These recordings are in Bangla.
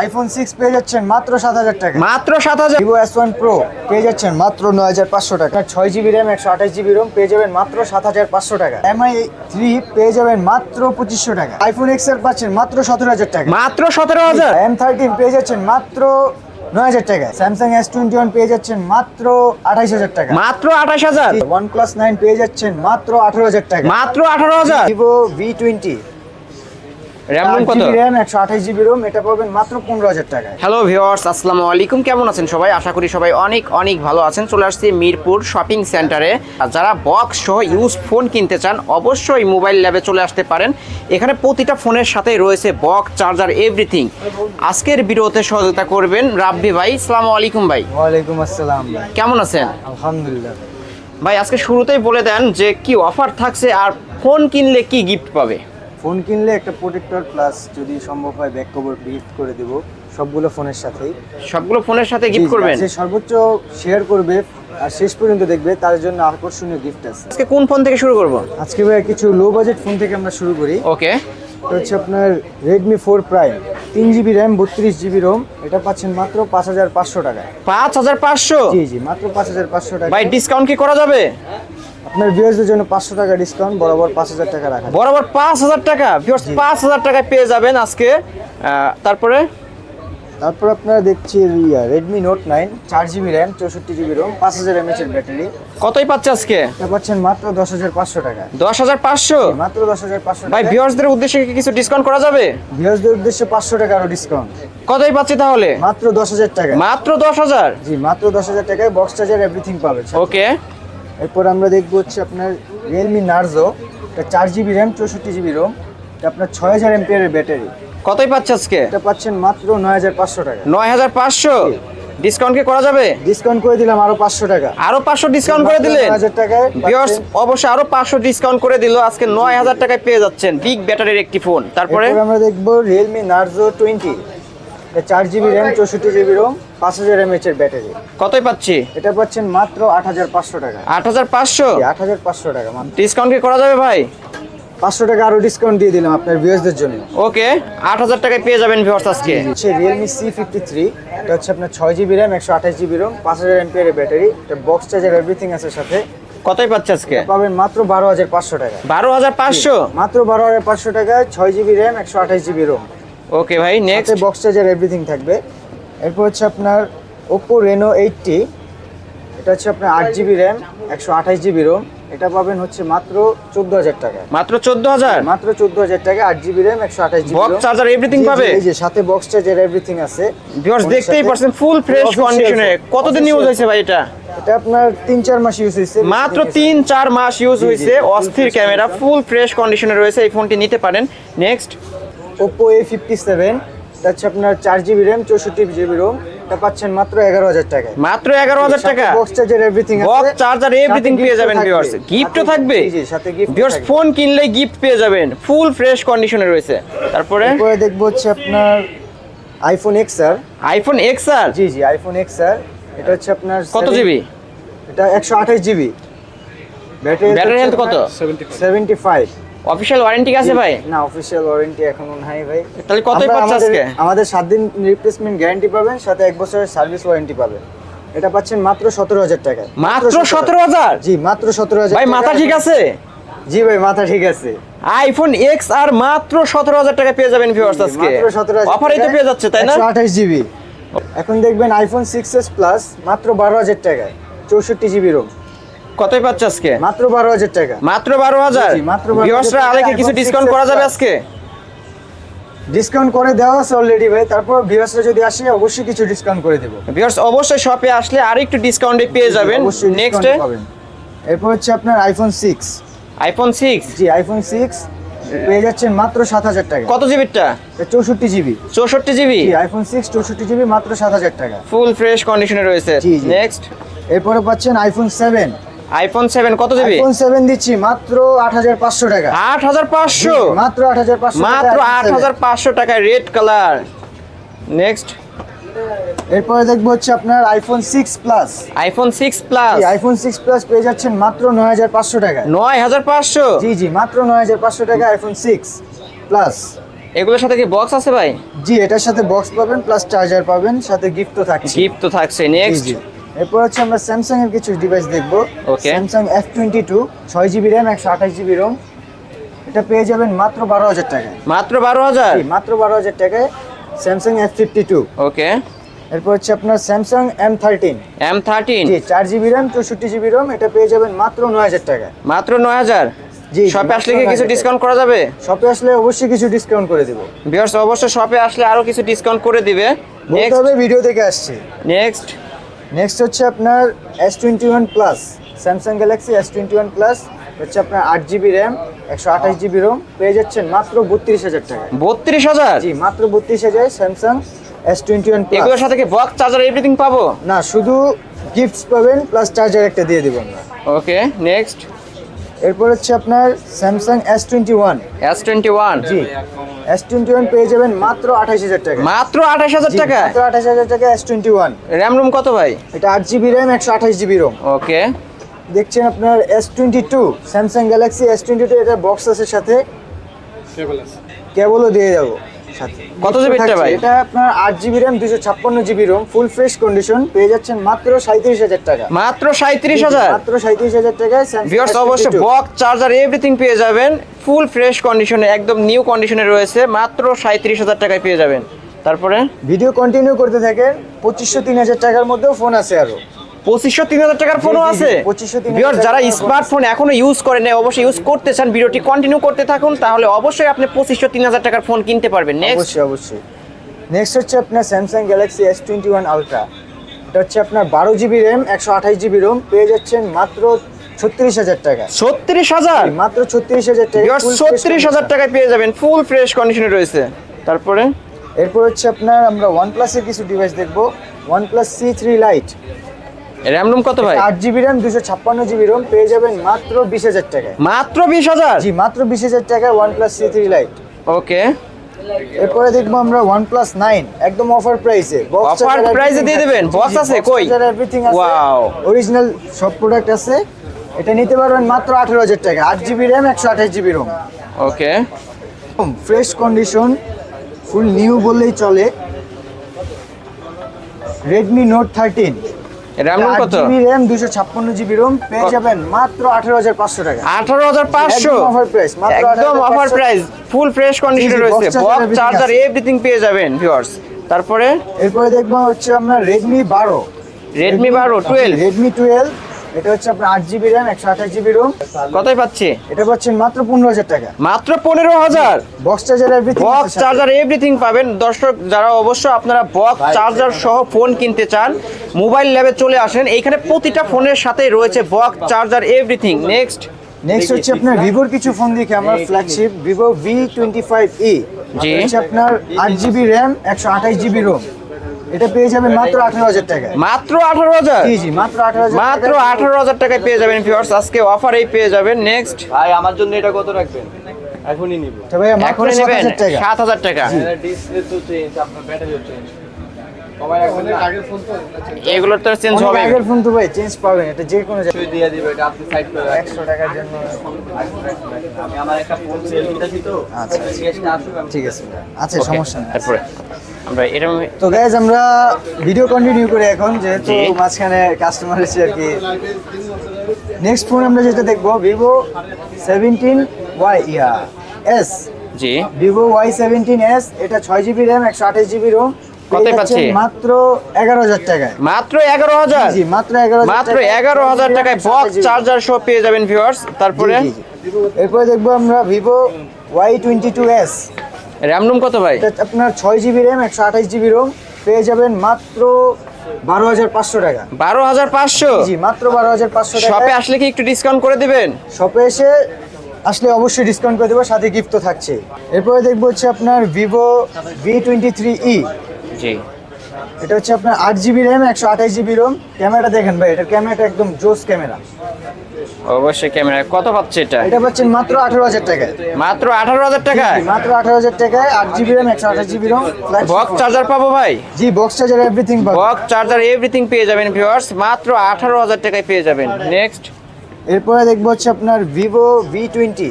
আইফোন সিক্স পেয়ে যাচ্ছেন মাত্র সাত হাজার টাকা। মাত্র সাত হাজার। ভিভো এস ওয়ান প্রো পেয়ে যাচ্ছেন মাত্র নয় হাজার পাঁচশো টাকা। ছয় জিবি র্যাম একশো আঠাশ জিবি রোম পেয়ে যাবেন মাত্র সাত হাজার পাঁচশো টাকা। এমআই থ্রি পেয়ে যাবেন মাত্র পঁচিশশো টাকা। আইফোন এক্সের পাচ্ছেন মাত্র সতেরো হাজার টাকা। মাত্র সতেরো হাজার। এম থার্টিন পেয়ে যাচ্ছেন মাত্র নয় হাজার টাকা। স্যামসাং এস টোয়েন্টি ওয়ান পেয়ে যাচ্ছেন মাত্র আঠাইশ হাজার টাকা। মাত্র আঠাশ হাজার। ওয়ান প্লাস নাইন পেয়ে যাচ্ছেন মাত্র আঠারো হাজার টাকা। মাত্র আঠারো হাজার। Vivo V twenty RAM ROM কত? রোম এটা পাবেন মাত্র টাকায়। হ্যালো আসসালামু আলাইকুম। কেমন আছেন সবাই? আশা করি সবাই অনেক অনেক ভালো আছেন। চলে আসছি মিরপুর শপিং সেন্টারে যারা বক্স সহ ইউজ ফোন কিনতে চান অবশ্যই মোবাইল ল্যাবে চলে আসতে পারেন। এখানে প্রতিটা ফোনের সাথেই রয়েছে বক্স চার্জার এভরিথিং আজকের ভিডিওতে সহযোগিতা করবেন রাব্বি ভাই। আসসালামু আলাইকুম ভাই। আসসালাম কেমন আছেন? আলহামদুলিল্লাহ। ভাই আজকে শুরুতেই বলে দেন যে কি অফার থাকছে আর ফোন কিনলে কি গিফট পাবে? ফোন কিনলে একটা প্রোটেক্টর প্লাস যদি সম্ভব হয় ব্যাক কভার গিফট করে দেব। সবগুলো ফোনের সাথেই। সবগুলো ফোনের সাথে গিফট করবেন? যে সর্বোচ্চ শেয়ার করবে আর শেষ পর্যন্ত দেখবে তার জন্য আকর্ষণীয় গিফট আছে। আজকে কোন ফোন থেকে শুরু করব? আজকে ভাই কিছু লো বাজেট ফোন থেকে আমরা শুরু করি। ওকে। হচ্ছে আপনার রেডমি ফোর প্রাইম তিন জিবি র্যাম বত্রিশ জিবি রোম এটা পাচ্ছেন মাত্র পাঁচ হাজার পাঁচশো টাকায়। পাঁচ হাজার পাঁচশো? জি জি মাত্র পাঁচ হাজার পাঁচশো টাকা ভাই ডিসকাউন্ট কি করা যাবে? আপনার ভিউয়ার্সদের জন্য পাঁচশো টাকা ডিসকাউন্ট বরাবর পাঁচ হাজার টাকা রাখা বরাবর পাঁচ হাজার টাকা। ভিউয়ার্স পাঁচ হাজার টাকায় পেয়ে যাবেন আজকে। তারপরে? তারপর আপনারা দেখছি রেডমি নোট নাইন চার জিবি র্যাম চৌষট্টি জিবি রোম পাঁচ হাজার এমএচ এর ব্যাটারি কতই পাচ্ছে আজকে? পাচ্ছেন মাত্র দশ হাজার পাঁচশো টাকা। দশ হাজার পাঁচশো? মাত্র দশ হাজার পাঁচশো ভাই ভিউয়ার্সদের উদ্দেশ্যে কি কিছু ডিসকাউন্ট করা যাবে? ভিউয়ার্সদের উদ্দেশ্যে পাঁচশো টাকা আরও ডিসকাউন্ট কতই পাচ্ছে তাহলে? মাত্র দশ হাজার টাকা। মাত্র দশ হাজার? জি মাত্র দশ হাজার টাকায় বক্স চার্জার এভরিথিং পাবেন। ওকে এরপর আমরা দেখব হচ্ছে আপনার রিয়েলমি নার্জো এটা চার জিবি র্যাম চৌষট্টি জিবি রোম এটা আপনার ছয় হাজার এমপিয়ারের ব্যাটারি কতই পাচ্ছে আজকে? এটা পাচ্ছেন মাত্র নয় হাজার পাঁচশো টাকা। নয় হাজার পাঁচশো? ডিসকাউন্ট কি করা যাবে? ডিসকাউন্ট করে দিলাম আরও পাঁচশো টাকা। আরও পাঁচশো ডিসকাউন্ট করে দিলেন? হাজার টাকায় ভিউয়ার্স। অবশ্যই আরও পাঁচশো ডিসকাউন্ট করে দিল। আজকে নয় হাজার টাকায় পেয়ে যাচ্ছেন বিগ ব্যাটারির একটি ফোন তারপরে? আমরা দেখব রিয়েলমি নার্জো টোয়েন্টি চার জিবি র্যাম চৌষট্টি জিবি রোম পাঁচ হাজার এমএচ এর ব্যাটারি কতই পাচ্ছি? এটা পাচ্ছেন মাত্র আট হাজার পাঁচশো টাকা। আট হাজার পাঁচশো? আট হাজার পাঁচশো টাকা মাত্র। ডিসকাউন্ট কি করা যাবে ভাই? পাঁচশো টাকা আরও ডিসকাউন্ট দিয়ে দিলাম আপনার ভিউয়ার্সদের জন্য। ওকে আট হাজার টাকায় পেয়ে যাবেন ভিউয়ার্স আজকে। হচ্ছে রিয়েলমি সি ফিফটি থ্রি এটা হচ্ছে আপনার ছয় জিবি র্যাম একশো আঠাশ জিবি রোম পাঁচ হাজার এমপিয়ারের ব্যাটারি এটা বক্স চার্জার এভরিথিং আছে সাথে। কতই পাচ্ছে আজকে? পাবেন মাত্র বারো হাজার পাঁচশো টাকা। বারো হাজার পাঁচশো? মাত্র বারো হাজার পাঁচশো টাকায় ছয় জিবি র্যাম একশো আঠাশ জিবি রোম ওকে ভাই নেক্সট বক্স চার্জার এভরিথিং থাকবে। এরপর হচ্ছে আপনার ওপো রেনো এইটটি এটা হচ্ছে আপনার আট জিবি র্যাম একশো আঠাশ জিবি রোম এটা পাবেন হচ্ছে মাত্র চোদ্দ হাজার টাকা মাত্র চোদ্দ হাজার? মাত্র চোদ্দ হাজার টাকা আট জিবি র্যাম একশো আঠাশ জিবি বক্স চার্জার এভরিথিং পাবে? এই যে সাথে বক্স চার্জার এভরিথিং আছে। ভিউয়ার্স দেখতেই পারছেন ফুল ফ্রেশ কন্ডিশনে কতদিন ইউজ হয়েছে ভাই এটা? এটা আপনার তিন চার মাস ইউজ হয়েছে। মাত্র তিন চার মাস ইউজ হয়েছে। অস্থির ক্যামেরা ফুল ফ্রেশ কন্ডিশনে রয়েছে এই ফোনটি নিতে পারেন। Next Oppo A fifty seven হচ্ছে আপনার চার জিবি র্যাম চৌষট্টি জিবি রোম এটা পাচ্ছেন মাত্র এগারো হাজার টাকায়। মাত্র এগারো হাজার টাকা? Box charger everything box charger everything পেয়ে যাবেন ভিউয়ার্স গিফটও থাকবে। জি সাথে গিফট ভিউয়ার্স ফোন কিনলে গিফট পেয়ে যাবেন। ফুল ফ্রেশ কন্ডিশনে রয়েছে। তারপরে? এরপরে দেখব হচ্ছে আপনার iPhone X R iPhone X R জি জি আইফোন এক্স আর এটা হচ্ছে আপনার কত জিবি এটা একশো আঠাশ জিবি ব্যাটারি Battery health কত? সেভেন্টি ফাইভ অফিসিয়াল ওয়ারেন্টি আছে ভাই? না অফিসিয়াল ওয়ারেন্টি এখনও নাই ভাই। তাহলে কতই আমরা পাচ্ছে আমাদের- আজকে? আমাদের সাত দিন রিপ্লেসমেন্ট গ্যারান্টি পাবেন সাথে এক বছরের সার্ভিস ওয়ারেন্টি পাবেন। এটা পাচ্ছেন মাত্র সতেরো হাজার টাকা মাত্র সতেরো হাজার? জি মাত্র সতেরো হাজার ভাই মাথা ঠিক আছে? জি ভাই মাথা ঠিক আছে। আইফোন এক্স আর মাত্র সতেরো হাজার টাকা পেয়ে যাবেন ভিউয়ার্স আজকে। মাত্র সতেরো হাজার অফারই তো পেয়ে যাচ্ছে তাই না? আঠাশ জিবি এখন দেখবেন আইফোন সিক্স এস প্লাস মাত্র বারো হাজার টাকায় চৌষট্টি জিবি রোম কতই পাচ্ছে আজকে? মাত্র বারো হাজার টাকা। মাত্র বারো হাজার? মাত্র 12,000 ভিউয়ার্সরা টাকা। আলেকে কিছু ডিসকাউন্ট করা যাবে আজকে? ডিসকাউন্ট করে দেওয়া আছে অলরেডি ভাই। তারপর ভিউয়ার্সরা যদি আসে অবশ্যই কিছু ডিসকাউন্ট করে দেবো। ভিউয়ার্স অবশ্যই শপে আসলে আর একটু ডিসকাউন্টে পেয়ে যাবেন। নেক্সট এরপর হচ্ছে আপনার iPhone six iPhone six G iPhone six পেয়ে যাচ্ছেন মাত্র সাত হাজার টাকা। কত জিবিরটা চৌষট্টি জিবি চৌষট্টি জিবি জি আইফোন সিক্স চৌষট্টি জিবি মাত্র সাত হাজার টাকা। ফুল ফ্রেশ কন্ডিশনে রয়েছে। নেক্সট এরপরে পাচ্ছেন আইফোন সেভেন আইফোন সেভেন কত জিবি আইফোন সেভেন দিচ্ছি মাত্র আট হাজার পাঁচশো টাকা। আট হাজার পাঁচশো? মাত্র আট হাজার পাঁচশো মাত্র আট হাজার পাঁচশো টাকায় রেড কালার নেক্সট এরপরে দেখব হচ্ছে আপনার iPhone six plus iPhone six plus iPhone six plus পেয়ে যাচ্ছেন মাত্র নয় হাজার পাঁচশো টাকা। নয় হাজার পাঁচশো? জি জি মাত্র নয় হাজার পাঁচশো টাকা আইফোন সিক্স প্লাস এগুলোর সাথে কি বক্স আছে ভাই? জি এটার সাথে বক্স পাবেন প্লাস চার্জার পাবেন সাথে গিফট তো থাকছে। গিফট তো থাকছে। নেক্সট জি। এরপর হচ্ছে আমরা স্যামসাং এর কিছু ডিভাইস দেখব. স্যামসাং এফ টোয়েন্টি টু ছয় জিবি র্যাম একশো আঠাশ জিবি রোম এটা পেয়ে যাবেন মাত্র বারো হাজার টাকায়। মাত্র বারো হাজার? মাত্র বারো হাজার টাকায় Samsung F fifty two okay এরপর হচ্ছে আপনার Samsung M thirteen M thirteen জি চার জিবি র্যাম চৌষট্টি জিবি রোম এটা পেয়ে যাবেন মাত্র নয় হাজার টাকায়। মাত্র নয় হাজার? জি, শপে আসলে কি কিছু ডিসকাউন্ট করা যাবে? শপে আসলে অবশ্যই কিছু ডিসকাউন্ট করে দেবো। ভিউয়ার্স অবশ্যই শপে আসলে আরও কিছু ডিসকাউন্ট করে দিবে। নেক্সট ভিডিও থেকে আসছে। নেক্সট নেক্সট হচ্ছে আপনার S twenty one plus Samsung Galaxy S twenty one plus হচ্ছে আপনার আট জিবি র্যাম একশো আঠাশ জিবি রোম পেয়ে যাচ্ছেন মাত্র বত্রিশ হাজার টাকা। বত্রিশ হাজার? জি মাত্র বত্রিশ হাজার স্যামসাং এস টোয়েন্টি ওয়ান এগুলোর সাথে কি বক্স চার্জার এভরিথিং পাবো? না শুধু গিফটস পাবেন প্লাস চার্জার একটা দিয়ে দেবো আমরা। ওকে নেক্সট এরপর হচ্ছে আপনার Samsung S twenty one S twenty one জি। এস টোয়েন্টি ওয়ান পেয়ে যাবেন মাত্র আঠাশ হাজার টাকা। মাত্র আঠাশ হাজার টাকা? মাত্র আঠাশ হাজার টাকা S twenty one RAM ROM কত ভাই? এটা আট জিবি র্যাম একশো আঠাশ জিবি রোম ওকে। দেখছেন আপনার S twenty two Samsung Galaxy S twenty two এটা বক্স আছে। সাথে কেবলও দিয়ে যাব। কত GB ভাই? এটা আপনার আট জিবি র্যাম দুশো ছাপ্পান্ন GB ROM full fresh condition পেয়ে যাচ্ছেন মাত্র সাঁত্রিশ হাজার টাকা। মাত্র সাঁত্রিশ হাজার? মাত্র সাঁত্রিশ হাজার টাকায় Samsung ভিউয়ার্স অবশ্যই বক্স চার্জার এভরিথিং পেয়ে যাবেন। ফুল ফ্রেশ কন্ডিশনে একদম নিউ কন্ডিশনে রয়েছে। মাত্র সাঁত্রিশ হাজার টাকায় পেয়ে যাবেন। তারপরে? ভিডিও কন্টিনিউ করতে থাকেন পঁচিশশো তিন হাজার টাকার মধ্যেও ফোন আছে আরও। পঁচিশশো তিন হাজার টাকার ফোনও আছে। 2500 3000 যারা স্মার্টফোন এখনও ইউজ করেন অবশ্যই ইউজ করতে চান ভিডিওটি কন্টিনিউ করতে থাকুন তাহলে অবশ্যই আপনি পঁচিশশো তিন হাজার টাকার ফোন কিনতে পারবেন। অবশ্যই অবশ্যই। নেক্সট হচ্ছে আপনার Samsung Galaxy S twenty one ultra এটা হচ্ছে আপনার বারো জিবি র্যাম একশো আঠাশ জিবি রোম পেয়ে যাচ্ছেন মাত্র ছত্রিশ হাজার টাকা। ছত্রিশ হাজার? মাত্র ছত্রিশ হাজার টাকা ছত্রিশ হাজার টাকায় পেয়ে যাবেন ফুল ফ্রেশ কন্ডিশনে রয়েছে। তারপরে? এরপর হচ্ছে আপনার আমরা ওয়ান প্লাসের কিছু ডিভাইস দেখব। One plus C three lite RAM ROM কত ভাই? আট জিবি র্যাম দুশো ছাপ্পান্ন জিবি রোম পেয়ে যাবেন মাত্র বিশ হাজার টাকায়। মাত্র বিশ হাজার? জি মাত্র বিশ হাজার টাকায় one plus C three lite okay. এরপরে দেখব আমরা ওয়ান প্লাস নাইন একদম অফার প্রাইসে Offer price এ দিয়ে দিবেন? Box আছে? কই? এভরিথিং আছে। Wow. অরিজিনাল সব প্রোডাক্ট আছে। এটা নিতে পারবেন মাত্র আঠেরো হাজার টাকা। আট জিবি র্যাম একশো আঠাশ GB ROM okay. Fresh condition full new বললেই চলে। Redmi note thirteen RAM ROM কত? র্যাম দুশো ছাপ্পান্ন জিবি রোম পেয়ে যাবেন মাত্র আঠেরো হাজার পাঁচশো টাকা। আঠারো হাজার পাঁচশো? একদম offer মাত্র একদম 18,500 অফার প্রাইস ফুল ফ্রেশ কন্ডিশনে রয়েছে। বক্স চার্জার এভরিথিং পেয়ে যাবেন ভিউয়ার্স তারপরে? এরপরে দেখব হচ্ছে আপনার রেডমি বারো। রেডমি বারো টুয়েলভ রেডমি টুয়েলভ এটা হচ্ছে আপনার আট জিবি র্যাম একশো আঠাশ জিবি রোম কতই পাচ্ছি? এটা পাচ্ছেন মাত্র পনেরো হাজার টাকা। মাত্র পনেরো হাজার? Box charger everything box charger everything পাবেন। দর্শক যারা অবশ্য আপনারা বক্স চার্জার সহ ফোন কিনতে চান মোবাইল ল্যাবে চলে আসেন। এইখানে প্রতিটা ফোনের সাথে রয়েছে box charger everything next next হচ্ছে আপনার ভিভোর কিছু ফোন দেখি আমার flagship Vivo V twenty five E আপনার আট জিবি র্যাম একশো আঠাশ জিবি রোম এটা পেয়ে যাবেন মাত্র আঠারো হাজার টাকা মাত্র আঠারো হাজার? জি জি মাত্র আঠারো হাজার মাত্র আঠারো হাজার টাকায় পেয়ে যাবেন ভিউয়ার্স আজকে অফারেই পেয়ে যাবেন। নেক্সট ভাই আমার জন্য এটা কত রাখবেন? এখনই নিব। তবে মাত্র নেবেন। হাজার টাকা। সাত হাজার টাকা। ডিসপ্লে তো চেঞ্জ আপনার ব্যাটারিও চেঞ্জ সবাই এখন আগের ফোন তো এগুলোর তো চেঞ্জ হবে আগের ফোন তো ভাই চেঞ্জ পাবেন এটা যে কোনো জায়গায়। ছুঁই দিয়ে দিবে এটা আপনি সাইড করে রাখেন। একশো টাকার জন্য। আমি আমার একটা ফোন সেল দিতেছি তো আচ্ছা, ঠিক আছে। আচ্ছা সমস্যা নেই। তারপরে আমরা এটা তো গাইজ আমরা ভিডিও কন্টিনিউ করি এখন যেহেতু মাঝখানে কাস্টমার এসে আর কি। নেক্সট ফোন আমরা যেটা দেখব ভিভো সেভেন্টিন ওয়াই ইয়া S G. Vivo Y seventeen S এটা ছয় জিবি র্যাম একশো আঠাশ জিবি রোম কতয় পাচ্ছি? মাত্র এগারো হাজার টাকায়। মাত্র এগারো হাজার? জি মাত্র এগারো মাত্র এগারো হাজার টাকায় বক্স চার্জার সহ পেয়ে যাবেন ভিউয়ার্স তারপরে? এরপরে দেখব আমরা Vivo Y twenty two S RAM ROM কত ভাই? আপনার ছয় জিবি র্যাম একশো আঠাশ জিবি রোম পেয়ে যাবেন মাত্র বারো হাজার পাঁচশো টাকা। বারো হাজার পাঁচশো? জি মাত্র বারো হাজার পাঁচশো শপে আসলে কি একটু ডিসকাউন্ট করে দিবেন? শপে এসে আসলে অবশ্যই ডিসকাউন্ট করে দেবো সাথে গিফট তো থাকছে। এরপরে দেখব হচ্ছে আপনার Vivo V twenty three E G. এটা হচ্ছে আপনার আট জিবি র্যাম একশো আঠাশ জিবি রোম ক্যামেরাটা দেখেন ভাই এটার ক্যামেরাটা একদম জোস ক্যামেরা। অবশ্যই ক্যামেরা। কত পাচ্ছে এটা? এটা পাচ্ছেন মাত্র আঠারো হাজার টাকায়। মাত্র আঠারো হাজার টাকায়? মাত্র আঠারো হাজার টাকায় আট জিবি র্যাম একশো আঠাশ জিবি রোম বক্স চার্জার পাবো ভাই? জি বক্স চার্জার এভরিথিং পাবেন বক্স চার্জার এভরিথিং পেয়ে যাবেন ভিউয়ার্স মাত্র আঠারো হাজার টাকায় পেয়ে যাবেন। নেক্সট এরপরে দেখব হচ্ছে আপনার ভিভো ভি টোয়েন্টি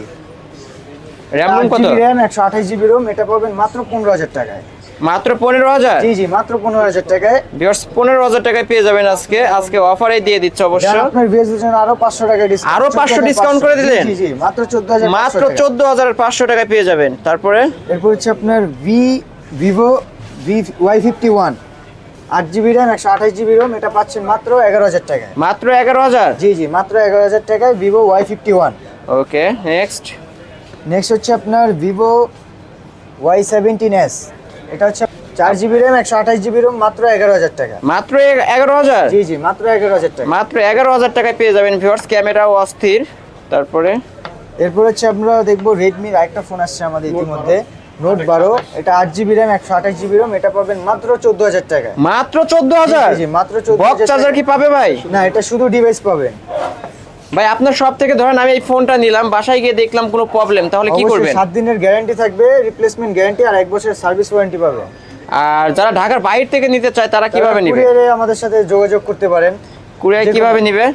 ROM কত? র্যাম একশো আঠাশ জিবি রোম এটা পাবেন মাত্র পনেরো হাজার টাকায়। মাত্র পনেরো হাজার? জি জি মাত্র পনেরো হাজার টাকায়। ভিউয়ার্স পনেরো হাজার টাকায় পেয়ে যাবেন আজকে। আজকে অফারে দিয়ে দিচ্ছে অবশ্য। যারা আপনার ভিএসের জন্য আরও পাঁচশো টাকা ডিসকাউন্ট আরও 500 discount করে দিলেন? জি জি মাত্র চোদ্দ হাজার মাত্র চোদ্দ হাজার পাঁচশো টাকায় পেয়ে যাবেন। তারপরে? এরপর হচ্ছে আপনার V Vivo V Y fifty one আট জিবি র্যাম একশো আঠাশ জিবি রোম এটা পাচ্ছেন মাত্র এগারো হাজার টাকায়। মাত্র এগারো হাজার? জি জি মাত্র এগারো হাজার টাকায় Vivo Y fifty one okay next next হচ্ছে আপনার ভিভো ওয়াই সেভেন্টিন এস এটা হচ্ছে চার জিবি র্যাম একশো আঠাশ জিবি রোম মাত্র এগারো হাজার টাকা। মাত্র এগারো হাজার? জি জি মাত্র এগারো হাজার টাকা। মাত্র এগারো হাজার টাকায় পেয়ে যাবেন ভিউয়ার্স ক্যামেরাও অস্থির। তারপরে? এরপর হচ্ছে আমরা দেখব রেডমির আরেকটা ফোন আসছে আমাদের ইতিমধ্যে নোট বারো। এটা আট জিবি র্যাম একশো আঠাশ জিবি রোম এটা পাবেন মাত্র চোদ্দ হাজার টাকা মাত্র চোদ্দ হাজার? জি, মাত্র 14,000 বক্স চার্জার কি পাবে ভাই? না এটা শুধু ডিভাইস পাবেন। ভাই আপনার সব থেকে ধরেন আমি এই ফোনটা নিলাম বাসায় গিয়ে দেখলাম কোনো প্রবলেম তাহলে কি করবেন? সাত দিনের গ্যারান্টি থাকবে রিপ্লেসমেন্ট গ্যারান্টি আর এক বছরের সার্ভিস ওয়ারেন্টি পাবে। আর যারা ঢাকার বাইরে থেকে নিতে চায় তারা কীভাবে নিবে? কুরিয়ারে আমাদের সাথে যোগাযোগ করতে পারেন। কুরিয়ার কীভাবে নিবে?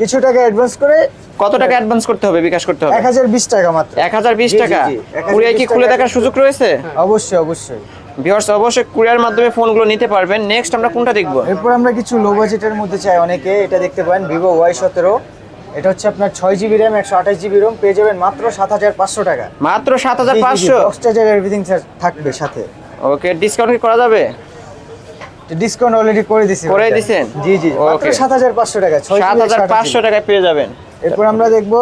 কিছু টাকা অ্যাডভান্স করে কত টাকা অ্যাডভান্স করতে হবে বিকাশ করতে হবে? এক হাজার বিশ টাকা মাত্র। এক হাজার বিশ জি, জি, টাকা? জি, 1020 কুরিয়ার কি খুলে দেখার সুযোগ রয়েছে? অবশ্যই অবশ্যই। ভিউয়ার্স অবশ্যই কুরিয়ার মাধ্যমে ফোনগুলো নিতে পারবেন। নেক্সট আমরা কোনটা দেখব? এরপর আমরা কিছু লো বাজেটের মধ্যে চাই অনেকে। এটা দেখতে পারেন ভিভো ওয়াই সতেরো। এটা হচ্ছে আপনার ছয় জিবি র্যাম একশো আঠাশ জিবি রোম পেয়ে যাবেন মাত্র সাত হাজার পাঁচশো টাকা। মাত্র সাত হাজার পাঁচশো? চার্জার এভরিথিং থাকবে সাথে। ওকে ডিসকাউন্ট করা যাবে? ডিসকাউন্ট অলরেডি করে দিছি। করে। দিছেন? জি জি মাত্র Okay. সাত হাজার পাঁচশো টাকা ছয় সাত হাজার পাঁচশো টাকায় পেয়ে যাবেন। এরপর আমরা দেখব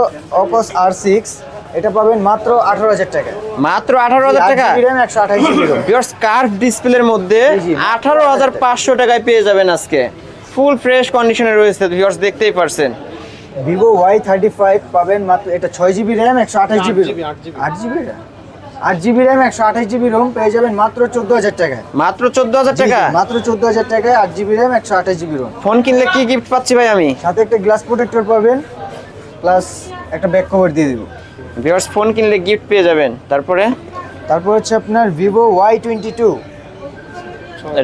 অপস আর সিক্স এটা পাবেন মাত্র আঠারো হাজার টাকা। মাত্র আঠারো হাজার টাকা? র্যাম একশো আঠাশ জিবি রোম ভিউয়ার্স কার্ভ ডিসপ্লের মধ্যে জি, জি, মাত্র আঠারো হাজার পাঁচশো টাকায় পেয়ে যাবেন আজকে। ফুল ফ্রেশ কন্ডিশনে রয়েছে ভিউয়ার্স দেখতেই পারছেন। ভিভো ওয়াই থার্টি ফাইভ পাবেন মাত্র এটা ছয় জিবি র্যাম একশো আঠাশ জিবি আট আট জিবি। আট জিবি র্যাম একশো আঠাশ জিবি রোম পেয়ে যাবেন মাত্র চোদ্দ হাজার টাকায়। মাত্র চোদ্দ হাজার টাকা? মাত্র চোদ্দ হাজার টাকায় আট জিবি র্যাম একশো আঠাশ জিবি রোম ফোন কিনলে কি গিফট পাচ্ছি ভাই আমি? সাথে একটা গ্লাস প্রোটেক্টর পাবেন প্লাস একটা ব্যাক কভার দিয়ে দিব। ভিউয়ার্স ফোন কিনলে গিফট পেয়ে যাবেন। তারপরে? তারপর হচ্ছে আপনার Vivo Y twenty two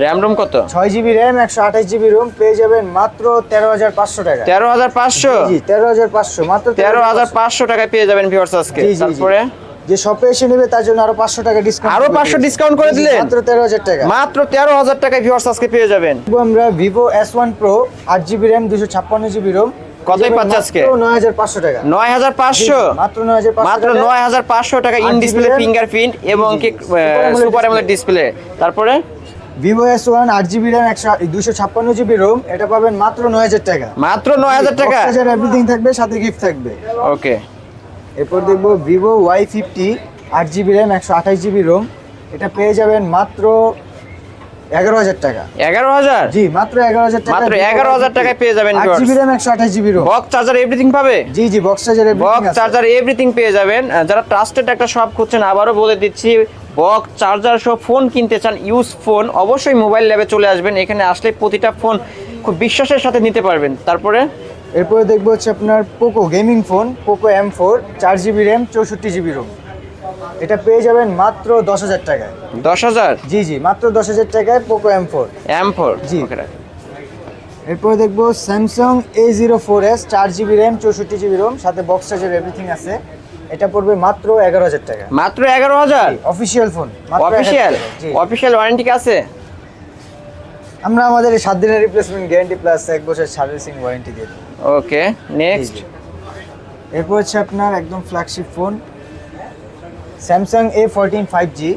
RAM ROM কত? ছয় জিবি র্যাম একশো আঠাশ জিবি রোম পেয়ে যাবেন মাত্র তেরো হাজার পাঁচশো টাকা। তেরো হাজার পাঁচশো? জি তেরো হাজার পাঁচশো মাত্র তেরো হাজার পাঁচশো টাকায় পেয়ে যাবেন ভিউয়ার্স আজকে। তারপরে? যে শপে এসে নেবে তার জন্য আরও পাঁচশো টাকা ডিসকাউন্ট আরও 500 ডিসকাউন্ট করে দিলেন? মাত্র তেরো হাজার টাকা। মাত্র তেরো হাজার টাকায় ভিউয়ার্স আজকে পেয়ে যাবেন। আমরা ভিভো এস ওয়ান প্রো আট জিবি র্যাম দুশো ছাপ্পান্ন জিবি রোম কতই পাচ্ছে আজকে? নয় হাজার পাঁচশো টাকা। নয় হাজার পাঁচশো? মাত্র নয় হাজার মাত্র নয় হাজার পাঁচশো টাকা ইন 8 ডিসপ্লে? ফিঙ্গারপ্রিন্ট এবং কি সুপার অ্যামোলেড ডিসপ্লে তারপরে? ভিভো এস ওয়ান আট জিবি র্যাম একশো দুশো ছাপ্পান্ন জিবি রোম এটা পাবেন মাত্র নয় হাজার টাকা। মাত্র নয় হাজার টাকা? এভরিথিং থাকবে সাথে গিফট থাকবে। ওকে এরপর দেখব ভিভো ওয়াই ফিফটি আট জিবি র্যাম একশো আঠাশ জিবি রোম এটা পেয়ে যাবেন মাত্র এগারো হাজার টাকা। এগারো হাজার? জি মাত্র এগারো হাজার টাকা মাত্র 11,000 টাকায় পেয়ে যাবেন আট জিবি র্যাম একশো আঠাশ GB ROM box charger everything পাবে? জি জি box charger box charger everything পেয়ে যাবেন। যারা ট্রাস্টেড একটা শপ খুঁজছেন আবারও বলে দিচ্ছি বক্স চার্জার সহ ফোন কিনতে চান ইউজ ফোন অবশ্যই মোবাইল ল্যাবে চলে আসবেন। এখানে আসলে প্রতিটা ফোন খুব বিশ্বাসের সাথে নিতে পারবেন। তারপরে? এরপরে দেখব হচ্ছে আপনার Poco gaming phone Poco M four চার জিবি র্যাম চৌষট্টি জিবি রোম এটা পেয়ে যাবেন মাত্র দশ হাজার টাকায়। দশ হাজার? জি জি মাত্র দশ হাজার টাকায় Poco M four M four G. এরপরে দেখব Samsung A zero four S চার জিবি র্যাম চৌষট্টি জিবি রোম সাথে বক্স চার্জার এভরিথিং আছে। এটা পড়বে মাত্র এগারো হাজার টাকা। মাত্র এগারো হাজার? Official phone official official warranty আছে? আমরা আমাদের সাত দিনের রিপ্লেসমেন্ট গ্যারান্টি প্লাস এক বছর সার্ভিসিং ওয়ারেন্টি দিয়ে দিই ওকে নেক্সট এরপর হচ্ছে আপনার একদম flagship phone Samsung A fourteen five G.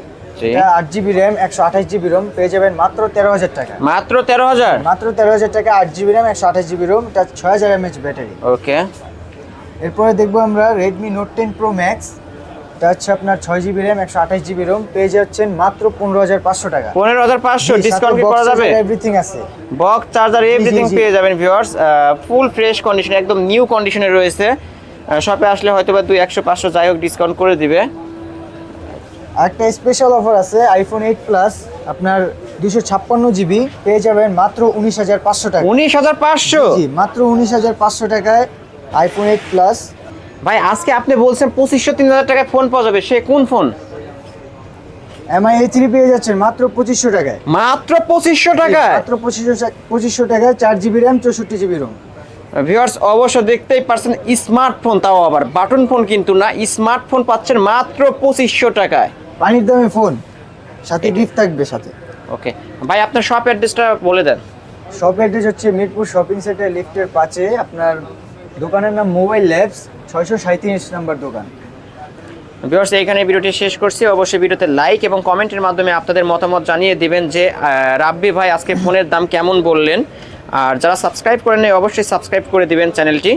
আট জিবি র্যাম একশো আঠাশ জিবি রোম পেয়ে যাবেন মাত্র তেরো হাজার টাকা। মাত্র তেরো হাজার? মাত্র তেরো হাজার টাকা আট জিবি র্যাম একশো আঠাশ জিবি রোম এটা ছয় হাজার এমএচ ব্যাটারি। ওকে। এরপরে দেখব আমরা Redmi note ten pro max এটা হচ্ছে আপনার ছয় জিবি র্যাম একশো আঠাশ জিবি রোম পেয়ে যাচ্ছেন মাত্র পনেরো হাজার পাঁচশো টাকা। পনেরো হাজার পাঁচশো ডিসকাউন্ট করা যাবে? এভরিথিং আছে। বক্স চার্জার এভরিথিং পেয়ে যাবেন ভিউয়ার্স ফুল ফ্রেশ কন্ডিশন একদম নিউ কন্ডিশনে রয়েছে। শপে আসলে হয়তো বা দুই একশো পাঁচশো যাই হোক ডিসকাউন্ট করে দিবে। একটা স্পেশাল অফার আছে আইফোন এইট প্লাস আপনার দুশো ছাপ্পান্ন জিবি পেয়ে যাবেন মাত্র উনিশ হাজার পাঁচশো টাকা। উনিশ হাজার পাঁচশো? জি মাত্র উনিশ হাজার পাঁচশো টাকায় আইফোন এইট প্লাস ভাই আজকে আপনি বলছেন পঁচিশশো তিন হাজার টাকায় ফোন পাওয়া যাবে। সে কোন ফোন এমআই এ থ্রি পেয়ে যাচ্ছেন মাত্র পঁচিশশো টাকায়। মাত্র পঁচিশশো টাকায়? মাত্র পঁচিশশো পঁচিশশো টাকায় চার জিবি র্যাম চৌষট্টি জিবি রোম ভিউয়ার্স অবশ্য দেখতেই পারছেন স্মার্টফোন তাও আবার। বাটন ফোন কিন্তু না স্মার্টফোন পাচ্ছেন মাত্র পঁচিশশো টাকায়। পানির দামে ফোন সাথে গিফট থাকবে সাথে। ওকে ভাই আপনার শপ অ্যাড্রেসটা বলে দেন। শপ অ্যাড্রেস হচ্ছে মিরপুর শপিং সেন্টার লিফটের পাশে আপনার দোকানের নাম মোবাইল ল্যাবস ছয়শো সাঁত্রিশ নাম্বার দোকান। ভিউয়ার্স এখানে ভিডিওটি শেষ করছি। অবশ্যই ভিডিওতে লাইক এবং কমেন্টের মাধ্যমে আপনাদের মতামত জানিয়ে দিবেন যে রাব্বি ভাই আজকে ফোনের দাম কেমন বললেন। আর যারা সাবস্ক্রাইব করেন অবশ্যই সাবস্ক্রাইব করে দিবেন চ্যানেলটি।